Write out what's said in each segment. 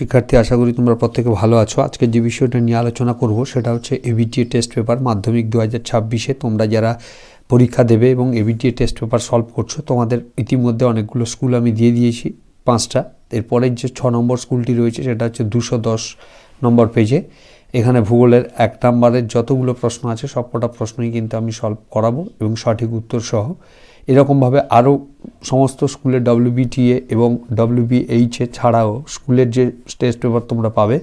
শিক্ষার্থী, আশা করি তোমরা প্রত্যেকে ভালো আছো। আজকে যে বিষয়টা নিয়ে আলোচনা করব সেটা হচ্ছে এবিটিএ টেস্ট পেপার মাধ্যমিক দু হাজার ছাব্বিশে। তোমরা যারা পরীক্ষা দেবে এবং এবিটিএ টেস্ট পেপার সলভ করছ, তোমাদের ইতিমধ্যে অনেকগুলো স্কুল আমি দিয়ে দিয়েছি, পাঁচটা। এরপরের যে ছ নম্বর স্কুলটি রয়েছে, সেটা হচ্ছে দুশো দশ নম্বর পেজে এখানে ভূগোলের এক নম্বরের যতগুলো প্রশ্ন আছে, সবকটা প্রশ্নই কিন্তু আমি সলভ করাবো এবং সঠিক উত্তর সহ। এরকমভাবে আরও সমস্ত স্কুলের ডব্লিউবিটিএ এবং ডব্লিউবিএইচএ ছাড়াও স্কুলের যে টেস্ট পেপার তোমরা পাবে,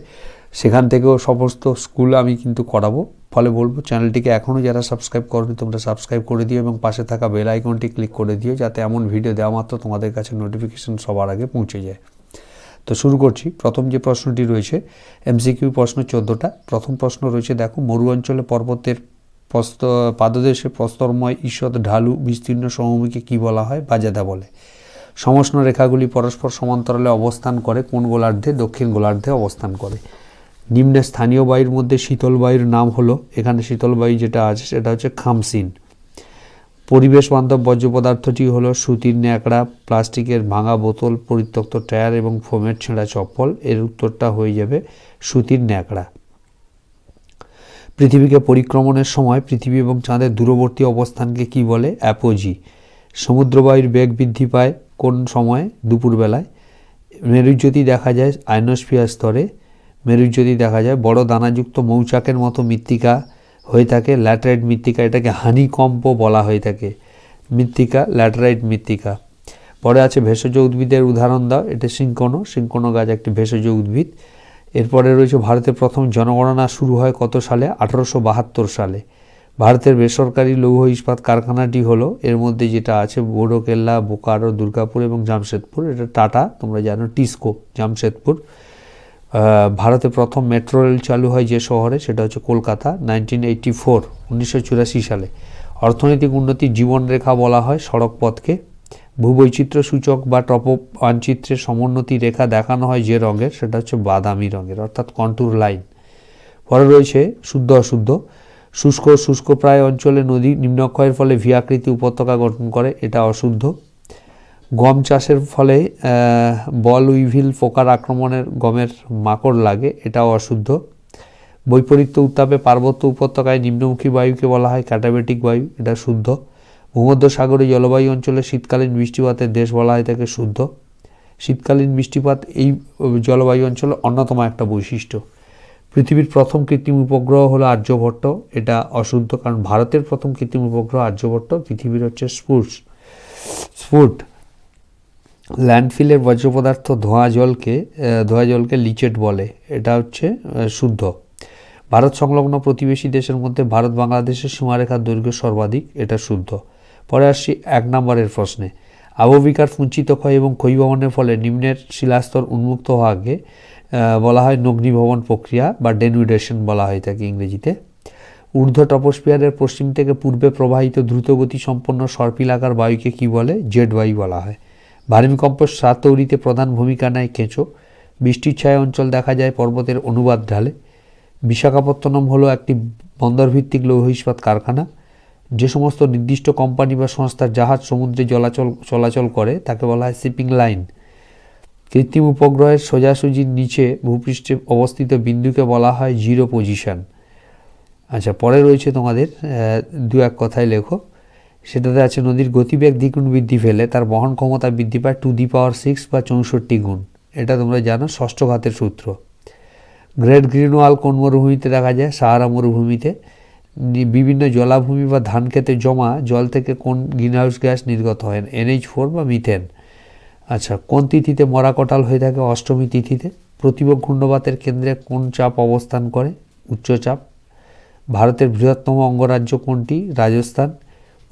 সেখান থেকেও সমস্ত স্কুল আমি কিন্তু করাবো। ফলে বলব চ্যানেলটিকে এখনও যারা সাবস্ক্রাইব করনি, তোমরা সাবস্ক্রাইব করে দিও এবং পাশে থাকা বেল আইকনটি ক্লিক করে দিও, যাতে এমন ভিডিও দেওয়া মাত্র তোমাদের কাছে নোটিফিকেশন সবার আগে পৌঁছে যায়। তো শুরু করছি। প্রথম যে প্রশ্নটি রয়েছে এমসিকিউ প্রশ্ন চোদ্দোটা। প্রথম প্রশ্ন রয়েছে, দেখো, মরু অঞ্চলে পর্বতের প্রস্ত পাদদেশে প্রস্তরময় ঈষৎ ঢালু বিস্তীর্ণ সমভূমিকে কি বলা হয়? বাজাদা বলে। সমষ্ণ রেখাগুলি পরস্পর সমান্তরালে অবস্থান করে, কোন গোলার্ধে? দক্ষিণ গোলার্ধে অবস্থান করে। নিম্নে স্থানীয় বায়ুর মধ্যে শীতল বায়ুর নাম হলো, এখানে শীতল বায়ু যেটা আছে, সেটা হচ্ছে খামসিন। পরিবেশ বান্ধব বর্জ্য পদার্থটি হলো সুতির ন্যাকড়া, প্লাস্টিকের ভাঙা বোতল, পরিত্যক্ত টায়ার এবং ফোমের ছেঁড়া চপ্পল। এর উত্তরটা হয়ে যাবে সুতির ন্যাকড়া। পৃথিবীকে পরিক্রমণের সময় পৃথিবী এবং চাঁদের দূরবর্তী অবস্থানকে কি বলে? অ্যাপোজি। সমুদ্রবায়ুর বেগ বৃদ্ধি পায় কোন সময়? দুপুরবেলায়। মেরুজ্যোতি দেখা যায় আয়নোস্ফিয়ার স্তরে। মেরুজ্যোতি দেখা যায় বড় দানাযুক্ত মৌচাকের মতো মৃত্তিকা। হয়ে থাকে ল্যাটারাইট মৃত্তিকা, এটাকে হানিকম্প বলা হয়ে থাকে। মৃত্তিকা, ল্যাটারাইট মৃত্তিকা। পরে আছে ভেষজ উদ্ভিদের উদাহরণ দাও, এটা সিঙ্কনো সিঙ্কনো গাছ একটি ভেষজ উদ্ভিদ। এরপরে রয়েছে ভারতের প্রথম জনগণনা শুরু হয় কত সালে? আঠারোশো বাহাত্তর সালে। ভারতের বেসরকারি লৌহ ইস্পাত কারখানাটি হলো, এর মধ্যে যেটা আছে বোডোকেল্লা, বোকারো, দুর্গাপুর এবং জামশেদপুর। এটা টাটা, তোমরা জানো, টিস্কো, জামশেদপুর। ভারতে প্রথম মেট্রো রেল চালু হয় যে শহরে, সেটা হচ্ছে কলকাতা নাইনটিন এইটটি ফোর উনিশশো চুরাশি সালে। অর্থনৈতিক উন্নতির জীবনরেখা বলা হয় সড়ক পথকে। ভূবৈচিত্র্য সূচক বা টপ মানচিত্রের সমোন্নতি রেখা দেখানো হয় যে রঙের, সেটা হচ্ছে বাদামি রঙের, অর্থাৎ কন্টুর লাইন। পরে রয়েছে শুদ্ধ অশুদ্ধ। শুষ্ক শুষ্ক প্রায় অঞ্চলে নদী নিম্নক্ষয়ের ফলে ভিয়াকৃতি উপত্যকা গঠন করে, এটা অশুদ্ধ। গম চাষের ফলে বল, উইভিল, পোকার আক্রমণের গমের মাকড় লাগে, এটাও অশুদ্ধ। বৈপরীত্য উত্তাপে পার্বত্য উপত্যকায় নিম্নমুখী বায়ুকে বলা হয় ক্যাটাবেটিক বায়ু, এটা শুদ্ধ। ভূমধ্যসাগরে জলবায়ু অঞ্চলে শীতকালীন বৃষ্টিপাতের দেশ বলা হয় তাকে শুদ্ধ। শীতকালীন বৃষ্টিপাত এই জলবায়ু অঞ্চলের অন্যতম একটা বৈশিষ্ট্য। পৃথিবীর প্রথম কৃত্রিম উপগ্রহ হলো আর্যভট্ট, এটা অশুদ্ধ, কারণ ভারতের প্রথম কৃত্রিম উপগ্রহ আর্যভট্ট, পৃথিবীর হচ্ছে স্পুটস। স্পুট ল্যান্ডফিলের বর্জ্য পদার্থ ধোঁয়া জলকে ধোঁয়া জলকে লিচেট বলে। এটা হচ্ছে শুদ্ধ। ভারত সংলগ্ন প্রতিবেশী দেশের মধ্যে ভারত বাংলাদেশের সীমারেখার দৈর্ঘ্য সর্বাধিক, এটা শুদ্ধ। পরে আসছি এক নম্বরের প্রশ্নে। আবহবিকার ফুঞ্চিত ক্ষয় এবং ক্ষয়ীভবনের ফলে নিম্নের শিলাস্তর উন্মুক্ত হওয়াকে বলা হয় নগ্নিভবন প্রক্রিয়া বা ডেনুইডেশন বলা হয় থাকে ইংরেজিতে। ঊর্ধ্ব টপোস্পিয়ারের পশ্চিম থেকে পূর্বে প্রবাহিত দ্রুতগতি সম্পন্ন সর্পিলাকার বায়ুকে কি বলে? জেড বায়ু বলা হয়। ভার্মিকম্প সার তৈরিতে প্রধান ভূমিকা নেয় কেঁচো। বৃষ্টির ছায়া অঞ্চল দেখা যায় পর্বতের অনুবাদ ঢালে। বিশাখাপত্তনম হলো একটি বন্দরভিত্তিক লৌহ ইস্পাত কারখানা। যে সমস্ত নির্দিষ্ট কোম্পানি বা সংস্থার জাহাজ সমুদ্রে চলাচল চলাচল করে, তাকে বলা হয় শিপিং লাইন। কৃত্রিম উপগ্রহের সোজাসুজির নিচে ভূপৃষ্ঠে অবস্থিত বিন্দুকে বলা হয় জিরো পজিশন। আচ্ছা পরে রয়েছে তোমাদের দু এক কথায় লেখো। সেটাতে আছে নদীর গতিবেগ দ্বিগুণ বৃদ্ধি ফেলে তার বহন ক্ষমতা বৃদ্ধি পায় টু দি পাওয়ার সিক্স বা চৌষট্টি গুণ। এটা তোমরা জানো, ষষ্ঠ ঘাতের সূত্র। গ্রেট গ্রিনওয়াল কোন মরুভূমিতে দেখা যায়? সাহারা মরুভূমিতে। বিভিন্ন জলাভূমি বা ধান খেতে জমা জল থেকে কোন গ্রিনহাউস গ্যাস নির্গত হয়? এনএইচ ফোর বা মিথেন আচ্ছা কোন তিথিতে মরা কটাল হয়ে থাকে? অষ্টমী তিথিতে। প্রতিবক ঘূর্ণবাতের কেন্দ্রে কোন চাপ অবস্থান করে? উচ্চচাপ ভারতের বৃহত্তম অঙ্গরাজ্য কোনটি? রাজস্থান।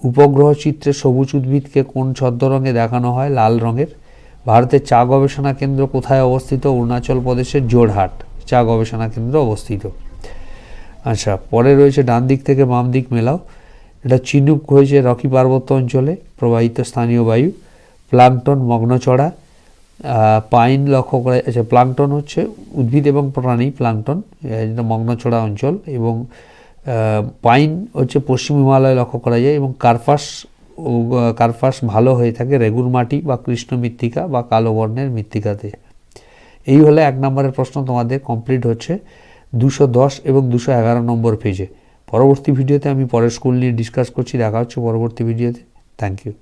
উপগ্রহ চিত্রে সবুজ উদ্ভিদকে কোন ছদ্মরঙে দেখানো হয়? লাল রঙের। ভারতের চা গবেষণা কেন্দ্র কোথায় অবস্থিত? অরুণাচল প্রদেশের জোরহাট। চা গবেষণা কেন্দ্র অবস্থিত। আচ্ছা পরে রয়েছে ডান দিক থেকে বাম দিক মেলাও। এটা চিনুক হয়েছে রকি পার্বত্য অঞ্চলে, প্রবাহিত স্থানীয় বায়ু। প্লাংটন মগ্নচড়া পাইন লক্ষ্য করা আচ্ছা প্লাংটন হচ্ছে উদ্ভিদ এবং প্রাণী, প্লাংটন মগ্নচড়া অঞ্চল এবং পাইন হচ্ছে পশ্চিম হিমালয়ে লক্ষ্য করা যায় এবং কার্পাস কার্পাস ভালো হয়ে থাকে রেগুর মাটি বা কৃষ্ণ মৃত্তিকা বা কালো বর্ণের মৃত্তিকাতে। এই হলে এক নম্বরের প্রশ্ন তোমাদের কমপ্লিট হচ্ছে দুশো দশ এবং দুশো এগারো নম্বর পেজে পরবর্তী ভিডিওতে আমি পরের স্কুল নিয়ে ডিসকাস করছি, দেখা হচ্ছে পরবর্তী ভিডিওতে থ্যাংক ইউ